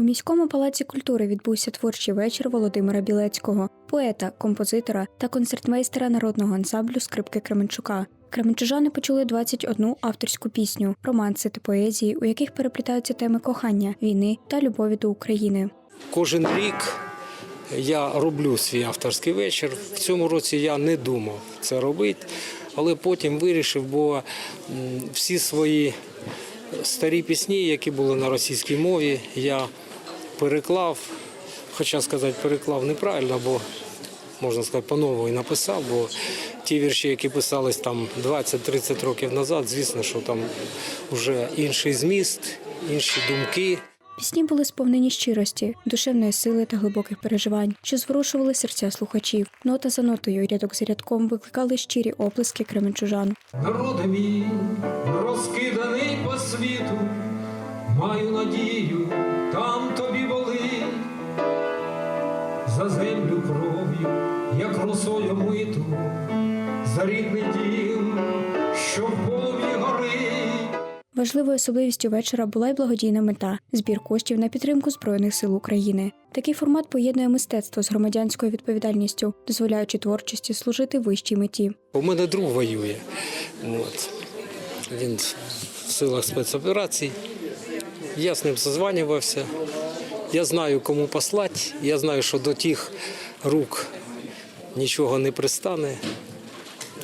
У міському палаці культури відбувся творчий вечір Володимира Білецького, поета, композитора та концертмейстера народного ансамблю скрипки Кременчука. Кременчужани почули 21 авторську пісню, романси та поезії, у яких переплітаються теми кохання, війни та любові до України. Кожен рік я роблю свій авторський вечір. В цьому році я не думав це робити, але потім вирішив, бо всі свої старі пісні, які були на російській мові, я переклав, хоча сказати, переклав неправильно, бо можна сказати, по-новому і написав, бо ті вірші, які писались там 20-30 років назад, звісно, що там вже інший зміст, інші думки. Пісні були сповнені щирості, душевної сили та глибоких переживань, що зворушували серця слухачів. Нота за нотою, рядок за рядком викликали щирі оплески кременчужан. Народи мій, розкиданий по світу, маю надію, там тобі болить, за землю кров'ю, як росою миту, за рідний дім, що в полум'ї горить. Важливою особливістю вечора була й благодійна мета збір коштів на підтримку збройних сил України. Такий формат поєднує мистецтво з громадянською відповідальністю, дозволяючи творчості служити вищій меті. У мене друг воює. От. Він в силах спецоперацій. Я з ним созванювався. Я знаю, кому послати. Я знаю, що до тих рук нічого не пристане.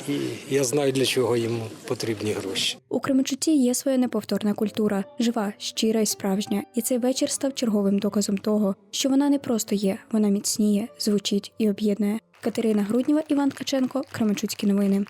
І я знаю, для чого йому потрібні гроші. У Кременчуці є своя неповторна культура, жива, щира і справжня. І цей вечір став черговим доказом того, що вона не просто є, вона міцніє, звучить і об'єднує. Катерина Грудніва, Іван Ткаченко, Кременчуцькі новини.